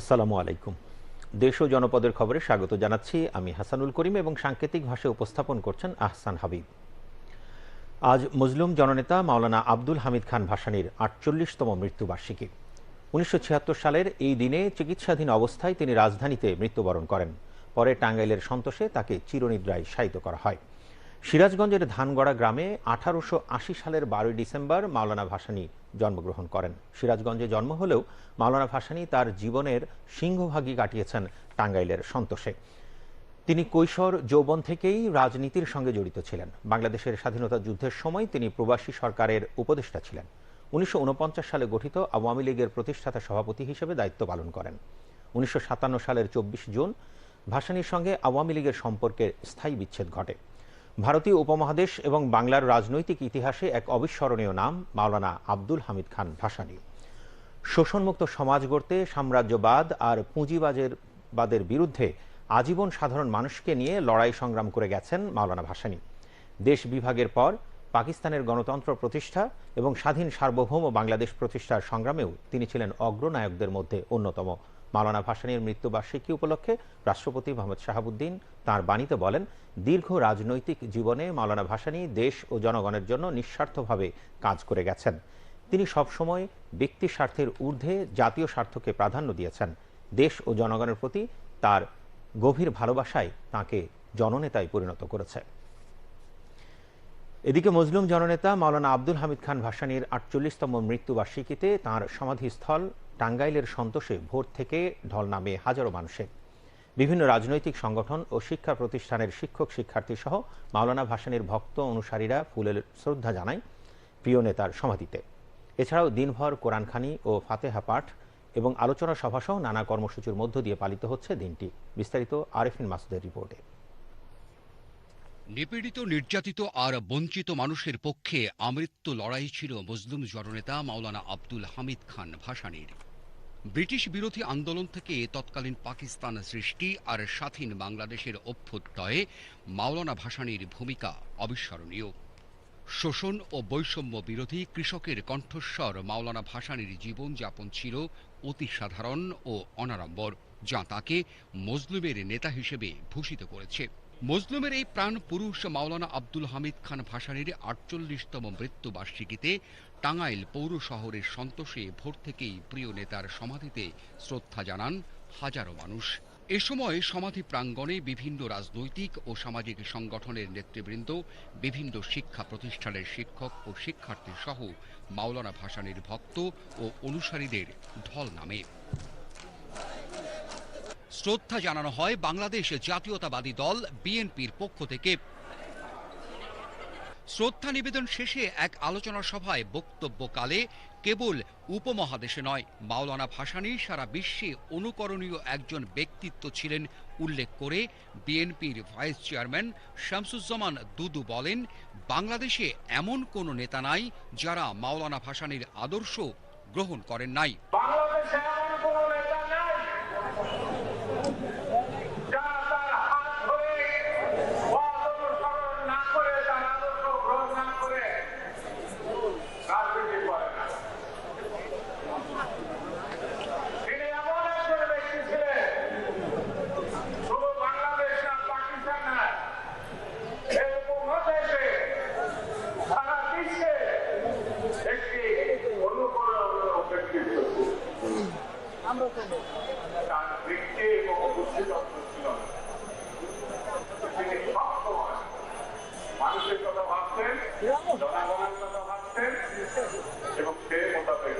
আসসালামু আলাইকুম। দেশ ও জনপদের খবরে স্বাগত জানাচ্ছি আমি হাসানুল করিম এবং সাংকেতিক ভাষায় উপস্থাপন করছেন আহসান হাবিব। আজ মজলুম জননেতা মাওলানা আব্দুল হামিদ খান ভাসানীর আটচল্লিশতম মৃত্যুবার্ষিকী। উনিশশো ছিয়াত্তর সালের এই দিনে চিকিৎসাধীন অবস্থায় তিনি রাজধানীতে মৃত্যুবরণ করেন। পরে টাঙ্গাইলের সন্তোষে তাকে চিরনিদ্রায় শায়িত করা হয়। সিরাজগঞ্জের ধানগড়া গ্রামে আঠারোশো আশি সালের বারোই ডিসেম্বর মাওলানা ভাসানী জন্মগ্রহণ করেন। সিরাজগঞ্জে জন্ম হলেও মাওলানা ভাসানী তার জীবনের সিংহভাগই কাটিয়েছেন টাঙ্গাইলের সন্তোষে। তিনি কৈশোর যৌবন থেকেই রাজনীতির সঙ্গে জড়িত ছিলেন। বাংলাদেশের স্বাধীনতা যুদ্ধের সময় তিনি প্রবাসী সরকারের উপদেষ্টা ছিলেন। উনিশশো ঊনপঞ্চাশ সালে গঠিত আওয়ামী লীগের প্রতিষ্ঠাতা সভাপতি হিসেবে দায়িত্ব পালন করেন। উনিশশো সাতান্ন সালের চব্বিশ জুন ভাসানীর সঙ্গে আওয়ামী লীগের সম্পর্কের স্থায়ী বিচ্ছেদ ঘটে। ভারতীয় উপমহাদেশ এবং বাংলার রাজনৈতিক ইতিহাসে এক অবিস্মরণীয় নাম, মাওলানা আব্দুল হামিদ খান ভাসানী। শোষণমুক্ত সমাজ গড়তে, সাম্রাজ্যবাদ আর পুঁজিবাজের, বাদের বিরুদ্ধে আজীবন সাধারণ মানুষকে নিয়ে লড়াই সংগ্রাম করে গেছেন মাওলানা ভাসানী। দেশ বিভাগের পর পাকিস্তানের গণতন্ত্র প্রতিষ্ঠা এবং স্বাধীন সার্বভৌম বাংলাদেশ প্রতিষ্ঠার সংগ্রামেও তিনি ছিলেন অগ্রনায়কদের মধ্যে অন্যতম। মাওলানা ভাসানীর মৃত্যুবার্ষিকী উপলক্ষে রাষ্ট্রপতি মোহাম্মদ শাহাবুদ্দিন তাঁর বাণীতে বলেন, দীর্ঘ রাজনৈতিক জীবনে মাওলানা ভাসানী দেশ ও জনগণের জন্য নিঃস্বার্থভাবে কাজ করে গেছেন। তিনি সবসময় ব্যক্তি স্বার্থের ঊর্ধ্বে জাতীয় স্বার্থকে প্রাধান্য দিয়েছেন। দেশ ও জনগণের প্রতি তার গভীর ভালোবাসায় তাকে জননেতায় পরিণত করেছে। এদিকে মজলুম জননেতা মাওলানা আব্দুল হামিদ খান ভাসানীর আটচল্লিশতম মৃত্যুবার্ষিকীতে তাঁর সমাধিস্থল টাঙ্গাইলের সন্তোষে ভোর থেকে ঢল নামে হাজারো মানুষের। বিভিন্ন রাজনৈতিক সংগঠন ও শিক্ষা প্রতিষ্ঠানের শিক্ষক শিক্ষার্থী সহ মাওলানা ভাসানীর ভক্ত অনুসারীরা ফুলের শ্রদ্ধা জানায় প্রিয় নেতার সমাধিতে। এছাড়াও দিনভর কোরআনখানি ও ফাতেহা পাঠ এবং আলোচনা সভাসহ নানা কর্মসূচির মধ্য দিয়ে পালিত হচ্ছে দিনটি। বিস্তারিত আরেফিন মাসুদের রিপোর্টে। নিপীড়িত, নির্যাতিত আর বঞ্চিত মানুষের পক্ষে আমৃত্যু লড়াই ছিল মজলুম জননেতা মাওলানা আব্দুল হামিদ খান ভাসানীর। ব্রিটিশ বিরোধী আন্দোলন থেকে তৎকালীন পাকিস্তান সৃষ্টি আর স্বাধীন বাংলাদেশের অভ্যুদয়ে মাওলানা ভাসানীর ভূমিকা অবিস্মরণীয়। শোষণ ও বৈষম্য বিরোধী কৃষকের কণ্ঠস্বর মাওলানা ভাসানীর জীবনযাপন ছিল অতি সাধারণ ও অনাড়ম্বর, যা তাকে মজলুমের নেতা হিসেবে ভূষিত করেছে। মজলুমের এই প্রাণ পুরুষ মাওলানা আব্দুল হামিদ খান ভাসানীর আটচল্লিশতম মৃত্যুবার্ষিকীতে টাঙ্গাইল পৌর শহরের সন্তোষে ভোর থেকেই প্রিয় নেতার সমাধিতে শ্রদ্ধা জানান হাজারো মানুষ। এ সময় সমাধি প্রাঙ্গণে বিভিন্ন রাজনৈতিক ও সামাজিক সংগঠনের নেতৃবৃন্দ, বিভিন্ন শিক্ষা প্রতিষ্ঠানের শিক্ষক ও শিক্ষার্থী সহ মাওলানা ভাসানীর ভক্ত ও অনুসারীদের ঢল নামে। শ্রদ্ধা জানানো হয় বাংলাদেশ জাতীয়তাবাদী দল বিএনপির পক্ষ থেকে। শ্রদ্ধা নিবেদন শেষে এক আলোচনা সভায় বক্তব্যকালে কেবল উপমহাদেশে নয়, মাওলানা ভাসানী সারা বিশ্বে অনুকরণীয় একজন ব্যক্তিত্ব ছিলেন উল্লেখ করে বিএনপির ভাইস চেয়ারম্যান শামসুজ্জামান দুদু বলেন, বাংলাদেশে এমন কোনো নেতা নাই যারা মাওলানা ভাসানীর আদর্শ গ্রহণ করেন নাই। বাংলাদেশে এমন কোন নেতা নাই যারা তার হাত ধরে ওয়াজ অনুসরণ না করে তার আদর্শ গ্রহণ না করে রাজনীতি করে না তিনি এমন একজন ব্যক্তি ছিলেন শুধু বাংলাদেশ না পাকিস্তান না এই উপমহাদেশে সারা বিশ্বে একটি অনুকরণীয় ব্যক্তিত্ব তার বৃত্তি এবং বুদ্ধিতত্ত্ব ছিল না। তিনি সবসময় মানুষের কথা ভাবতেন জনগণের কথা ভাবতেন এবং সেই মোতাবেক তিনি কাজ করতেন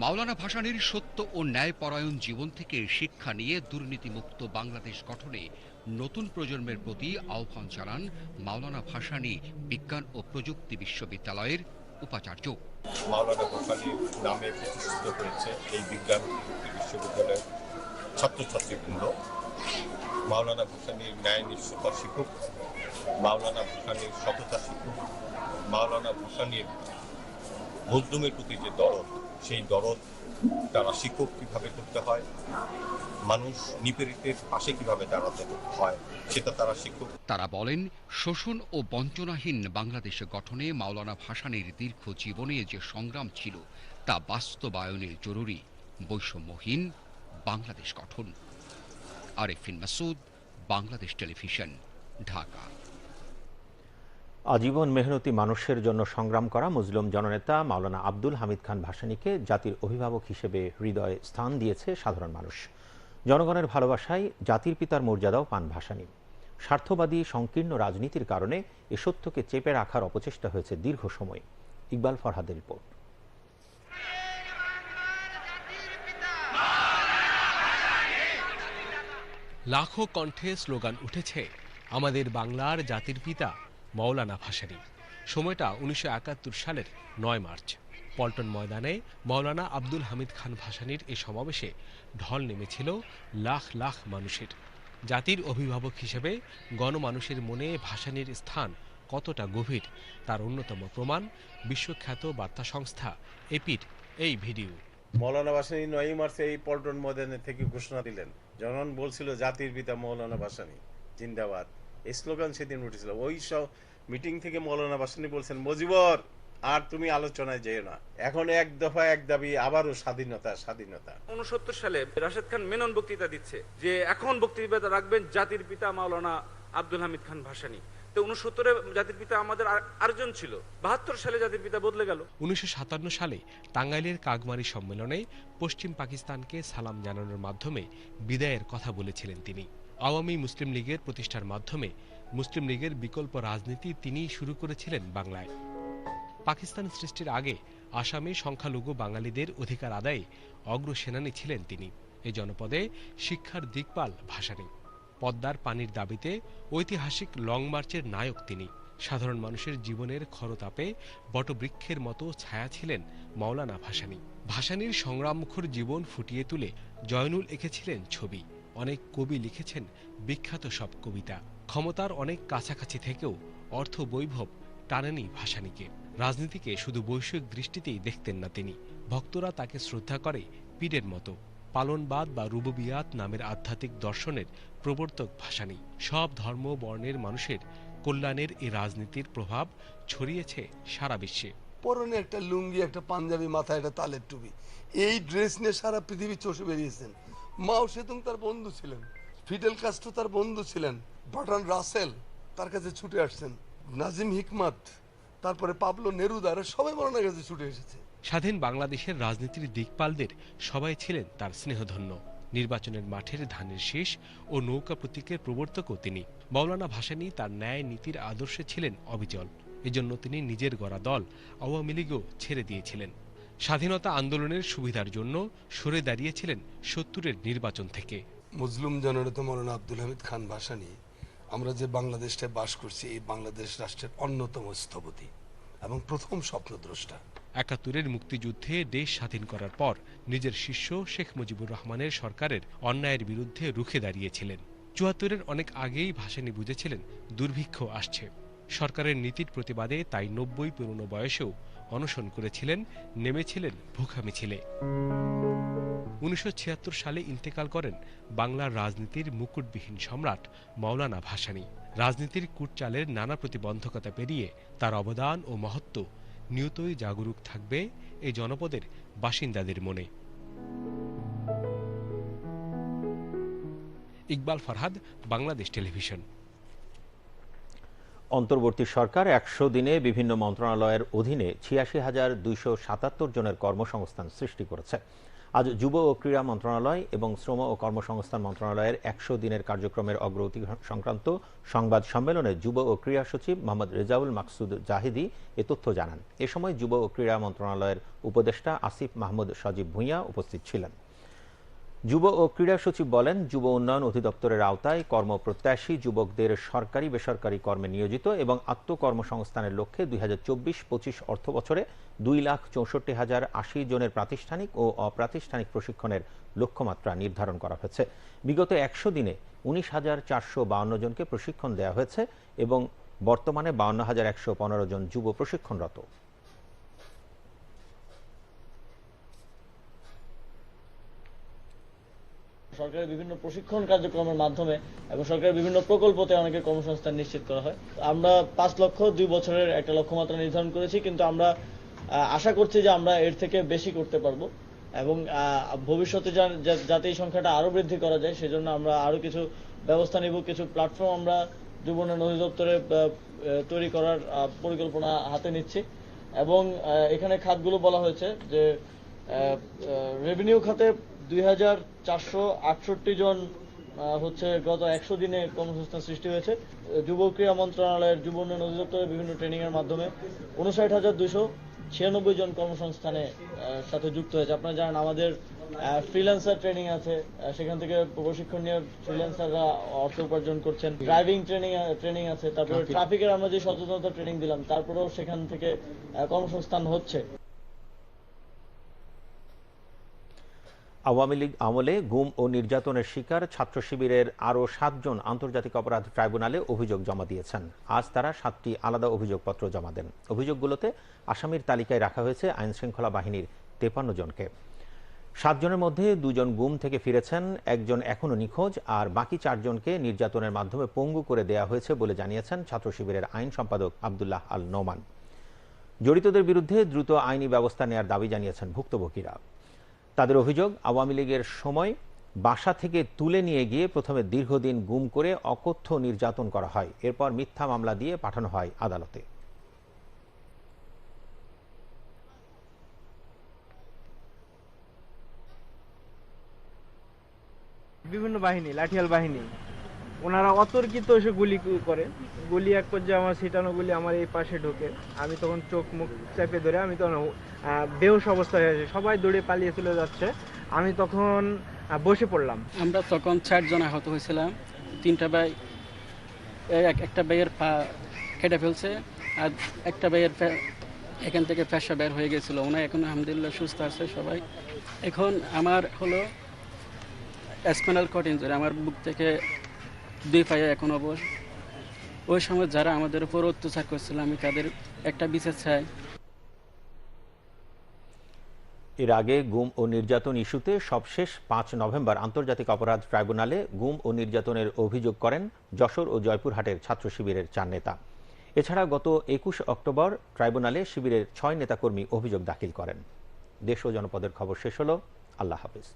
মাওলানা ভাসানীর সত্য ও ন্যায়পরায়ণ জীবন থেকে শিক্ষা নিয়ে দুর্নীতিমুক্ত বাংলাদেশ গঠনে নতুন প্রজন্মের প্রতি আহ্বান জানান মাওলানা ভাসানী বিজ্ঞান ও প্রযুক্তি বিশ্ববিদ্যালয়ের উপাচার্য। মাওলানা ভাসানী নামে প্রতিষ্ঠিত হয়েছে এই বিজ্ঞান প্রযুক্তি বিশ্ববিদ্যালয়ের ছাত্রছাত্রীবৃন্দ। মাওলানা ভাসানীর ন্যায় শিক্ষক মাওলানা ভাসানীর সততা শিক্ষক মাওলানা ভাসানীর মজলুমের প্রতি যে দরদ, সেই দরদ তারা শিক্ষক কীভাবে করতে হয়, মানুষ নিপীড়িতের পাশে কীভাবে দাঁড়াতে হয়, সেটা তারা শিক্ষক তারা বলেন, শোষণ ও বঞ্চনাহীন বাংলাদেশ গঠনে মাওলানা ভাসানীর দীর্ঘ জীবনে যে সংগ্রাম ছিল তা বাস্তবায়নের জরুরি। বৈষম্যহীন বাংলাদেশ গঠন। আরেফিন মাসুদ, বাংলাদেশ টেলিভিশন, ঢাকা। আজীবন মেহনতি মানুষের জন্য সংগ্রাম করা মুসলিম জননেতা মাওলানা আব্দুল হামিদ খান ভাসানীকে জাতির অভিভাবক হিসেবে হৃদয়ে স্থান দিয়েছে সাধারণ মানুষ। জনগণের ভালোবাসায় জাতির পিতার মর্যাদাও পান ভাসানী। স্বার্থবাদী, সংকীর্ণ রাজনীতির কারণে এ সত্যকে চেপে রাখার অপচেষ্টা হয়েছে দীর্ঘ সময়। ইকবাল ফরহাদের রিপোর্ট। লাখো কণ্ঠে স্লোগান উঠেছে, আমাদের বাংলার জাতির পিতা। মৌলানা ভাসানী। সময়টা উনিশশো একাত্তর সালের নয় মার্চ। পল্টন ময়দানে মৌলানা আব্দুল হামিদ খান ভাসানীর এই সমাবেশে ঢল নেমেছিল লাখ লাখ মানুষের। জাতির অভিভাবক হিসেবে গণমানুষের মনে ভাসানীর স্থান কতটা গভীর তার অন্যতম প্রমাণ বিশ্বখ্যাত বার্তা সংস্থা এপির এই ভিডিও। মৌলানা ভাসানী নয়ই মার্চে এই পল্টন ময়দানে থেকে ঘোষণা দিলেন। জনগণ বলছিল জাতির পিতা মৌলানা ভাসানী। জিন্দাবাদ। স্লোগান সেদিন উঠেছিল। ওই সব মিটিং থেকে মৌলানা ভাসানী বলছেন মজিবর আর তুমি আলোচনায় যেও না। এখন এক দফা এক দাবি আবারও স্বাধীনতা স্বাধীনতা। উনসত্তর সালে রাশেদ খান মেনন বক্তৃতা দিচ্ছে যে এখন বক্তৃতা রাখবেন জাতির পিতা মাওলানা আব্দুল হামিদ খান ভাসানী। তো উনসত্তরে জাতির পিতা আমাদের আর- আরেকজন ছিল। বাহাত্তর সালে জাতির পিতা বদলে গেল। উনিশশো সাতান্ন সালে টাঙ্গাইলের কাগমারি সম্মেলনে পশ্চিম পাকিস্তানকে সালাম জানানোর মাধ্যমে বিদায়ের কথা বলেছিলেন তিনি। আওয়ামী মুসলিম লীগের প্রতিষ্ঠার মাধ্যমে মুসলিম লীগের বিকল্প রাজনীতি তিনিই শুরু করেছিলেন বাংলায়। পাকিস্তান সৃষ্টির আগে আসামে সংখ্যালঘু বাঙালিদের অধিকার আদায়ে অগ্রসেনানী ছিলেন তিনি। এ জনপদে শিক্ষার দিকপাল ভাসানী। পদ্মার পানির দাবিতে ঐতিহাসিক লং মার্চের নায়ক তিনি। সাধারণ মানুষের জীবনের খরতাপে বটবৃক্ষের মতো ছায়া ছিলেন মাওলানা ভাসানী। ভাসানীর সংগ্রামমুখর জীবন ফুটিয়ে তুলে জয়নুল এঁকেছিলেন ছবি। অনেক কবি লিখেছেন বিখ্যাত সব কবিতা। ক্ষমতার অনেক কাছাকাছি থেকেও অর্থ বৈভব টানেনি ভাসানীকে। রাজনীতিকে শুধু বৈষয়িক দৃষ্টিতেই দেখতেন না তিনি। ভক্তরা তাকে শ্রদ্ধা করে পীরের মতো। পালনবাদ বা রুববিয়াত নামের আধ্যাত্মিক দর্শনের প্রবর্তক ভাসানী। সব ধর্ম বর্ণের মানুষের কল্যাণের এই রাজনীতির প্রভাব ছড়িয়েছে সারা বিশ্বে। পরনে একটা লুঙ্গি, একটা পাঞ্জাবি, মাথায় একটা তালের টুপি। এই ড্রেস নিয়ে সারা পৃথিবী চষে বেরিয়েছেন। মাও সেতুং তার বন্ধু ছিলেন। ফিডেল কাস্ট্রো তার বন্ধু ছিলেন। বাটন রাসেল তার কাছে ছুটে আসছেন। নাজিম হিকমাত, তারপরে পাবলো নেরুদার সবাই মরণের কাছে ছুটে এসেছে। স্বাধীন বাংলাদেশের রাজনীতির দিকপালদের সবাই ছিলেন তার স্নেহধন্য। নির্বাচনের মাঠের ধানের শীষ ও নৌকা প্রতীকের প্রবর্তকও তিনি। মৌলানা ভাসানী তার ন্যায় নীতির আদর্শে ছিলেন অবিচল। এজন্য তিনি নিজের গড়া দল আওয়ামী লীগও ছেড়ে দিয়েছিলেন। স্বাধীনতা আন্দোলনের সুবিধার জন্য সরে দাঁড়িয়েছিলেন সত্তরের নির্বাচন থেকে। মুসলিম জননেতা মৌলানা আব্দুল হামিদ খান ভাসানী আমরা যে বাংলাদেশটায় বাস করছি এই বাংলাদেশ রাষ্ট্রের অন্যতম স্থপতি এবং প্রথম স্বপ্নদ্রষ্টা। একাত্তরের মুক্তিযুদ্ধে দেশ স্বাধীন করার পর নিজের শিষ্য শেখ মুজিবুর রহমানের সরকারের অন্যায়ের বিরুদ্ধে রুখে দাঁড়িয়েছিলেন। চুয়াত্তরের অনেক আগেই ভাসানী বুঝেছিলেন দুর্ভিক্ষ আসছে। সরকারের নীতির প্রতিবাদে তাই নব্বই পুরনো বয়সেও অনশন করেছিলেন, নেমেছিলেন ভুখা মিছিলে উনিশশো সালে ইন্তেকাল করেন বাংলার রাজনীতির মুকুটবিহীন সম্রাট মাওলানা ভাসানী। রাজনীতির কুটচালের নানা প্রতিবন্ধকতা পেরিয়ে তার অবদান ও মহত্ব নিয়তই জাগরুক থাকবে এই জনপদের বাসিন্দাদের মনে। ইকবাল ফরহাদ, বাংলাদেশ টেলিভিশন। অন্তর্বর্তী সরকার একশো দিনে বিভিন্ন মন্ত্রণালয়ের অধীনে ছিয়াশি হাজার দুইশো সাতাত্তর জনের কর্মসংস্থান সৃষ্টি করেছে। আজ যুব ও ক্রীড়া মন্ত্রণালয় এবং শ্রম ও কর্মসংস্থান মন্ত্রণালয়ের একশো দিনের কার্যক্রমের অগ্রগতি সংক্রান্ত সংবাদ সম্মেলনে যুব ও ক্রীড়া সচিব মোহাম্মদ রেজাউল মাকসুদ জাহিদি এ তথ্য জানান। এ সময় যুব ও ক্রীড়া মন্ত্রণালয়ের উপদেষ্টা আসিফ মাহমুদ সজীব ভূঁইয়া উপস্থিত ছিলেন। যুব ও ক্রীড়া সচিব বলেন, যুব উন্নয়ন অধিদপ্তরের আওতায় কর্মপ্রত্যাশী যুবকদের সরকারি বেসরকারি কর্মে নিয়োজিত এবং আত্মকর্মসংস্থানের লক্ষ্যে দুই হাজার চব্বিশ পঁচিশ অর্থ বছরে দুই লাখ চৌষট্টি হাজার আশি জনের প্রাতিষ্ঠানিক ও অপ্রাতিষ্ঠানিক প্রশিক্ষণের লক্ষ্যমাত্রা নির্ধারণ করা হয়েছে। বিগত একশো দিনে উনিশ হাজার চারশো বাউন্ন জনকে প্রশিক্ষণ দেওয়া হয়েছে এবং বর্তমানে বাউন্ন হাজার একশো পনেরো জন যুব প্রশিক্ষণরত। সরকারের বিভিন্ন প্রশিক্ষণ কার্যক্রমের মাধ্যমে এবং সরকারের বিভিন্ন প্রকল্পতে অনেকের কর্মসংস্থান নিশ্চিত করা হয়। আমরা পাঁচ লক্ষ দুই বছরের একটা লক্ষ্যমাত্রা নির্ধারণ করেছি কিন্তু আমরা আশা করছি যে আমরা এর থেকে বেশি করতে পারব এবং ভবিষ্যতে যাতে এই সংখ্যাটা আরও বৃদ্ধি করা যায় সেজন্য আমরা আরও কিছু ব্যবস্থা নিব কিছু প্ল্যাটফর্ম আমরা যুব উন্নয়ন অধিদপ্তরে আহ, আহ, তৈরি করার পরিকল্পনা হাতে নিচ্ছি। এবং এখানে খাতগুলো বলা হয়েছে যে রেভিনিউ খাতে দুই হাজার চারশো আটষট্টি জন হচ্ছে গত একশো দিনে কর্মসংস্থান সৃষ্টি হয়েছে। যুব ক্রীড়া মন্ত্রণালয়ের যুব উন্নয়ন অধিদপ্তরের বিভিন্ন ট্রেনিং এর মাধ্যমে উনষাট হাজার দুইশো ছিয়ানব্বই জন কর্মসংস্থানে সাথে যুক্ত হয়েছে। আপনারা জানেন আমাদের ফ্রিল্যান্সার ট্রেনিং আছে। সেখান থেকে প্রশিক্ষণ নিয়ে ফ্রিল্যান্সাররা অর্থ উপার্জন করছেন। ড্রাইভিং ট্রেনিং ট্রেনিং আছে। তারপরে ট্রাফিকের আমরা যে সচেতনতা ট্রেনিং দিলাম তারপরেও সেখান থেকে কর্মসংস্থান হচ্ছে। আওয়ামী লীগ আমলে গুম ও নির্যাতনের শিকার ছাত্র শিবিরের আরও সাতজন আন্তর্জাতিক অপরাধ ট্রাইব্যুনালে অভিযোগ জমা দিয়েছেন। আজ তারা সাতটি আলাদা অভিযোগপত্র জমা দেন। অভিযোগগুলোতে আসামির তালিকায় রাখা হয়েছে আইন শৃঙ্খলা বাহিনীর তেপান্ন জনকে। সাতজনের মধ্যে দুজন গুম থেকে ফিরেছেন, একজন এখনও নিখোঁজ, আর বাকি চারজনকে নির্যাতনের মাধ্যমে পঙ্গু করে দেয়া হয়েছে বলে জানিয়েছেন ছাত্র শিবিরের আইন সম্পাদক আবদুল্লাহ আল নোমান। জড়িতদের বিরুদ্ধে দ্রুত আইনি ব্যবস্থা নেয়ার দাবি জানিয়েছেন ভুক্তভোগীরা। তাদের অভিযোগ, আওয়ামী লীগের সময় বাসা থেকে তুলে নিয়ে গিয়ে প্রথমে দীর্ঘদিন গুম করে অকথ্য নির্যাতন করা হয়। এরপর মিথ্যা মামলা দিয়ে পাঠানো হয় আদালতে। বিভিন্ন বাহিনী, লাঠিয়াল বাহিনী। ওনারা অতর্কিত এসে গুলি করে। গুলি এক পর্যায়ে আমার ছিটানো গুলি আমার এই পাশে ঢোকে। আমি তখন চোখ মুখ চেপে ধরে আমি তখন বেহুশ অবস্থা হয়ে আছে সবাই দৌড়ে পালিয়ে চলে যাচ্ছে। আমি তখন বসে পড়লাম। আমরা তখন চারজন আহত হয়েছিলাম। তিনটা ভাই এক- একটা ভাইয়ের পা কেটে ফেলছে আর একটা ভাইয়ের এখান থেকে পেশা বের হয়ে গেছিল। ওনা এখন আলহামদুলিল্লাহ সুস্থ আছে সবাই। এখন আমার হলো স্পাইনাল কট ইঞ্জুরি আমার বুক থেকে দুই পায়ে এখন অবশ। ওই সময় যারা আমাদের উপর অত্যাচার করছিল, আমি তাদের একটা বিচার চাই। এর আগে গুম ও নির্যাতন ইস্যুতে সবশেষ পাঁচ নভেম্বর আন্তর্জাতিক অপরাধ ট্রাইব্যুনালে গুম ও নির্যাতনের অভিযোগ করেন যশোর ও জয়পুরহাটের ছাত্র শিবিরের চার নেতা। এছাড়া গত একুশ অক্টোবর ট্রাইব্যুনালে শিবিরের ছয় নেতাকর্মী অভিযোগ দাখিল করেন। দেশ ও জনপদের খবর শেষ হল। আল্লাহ হাফিজ।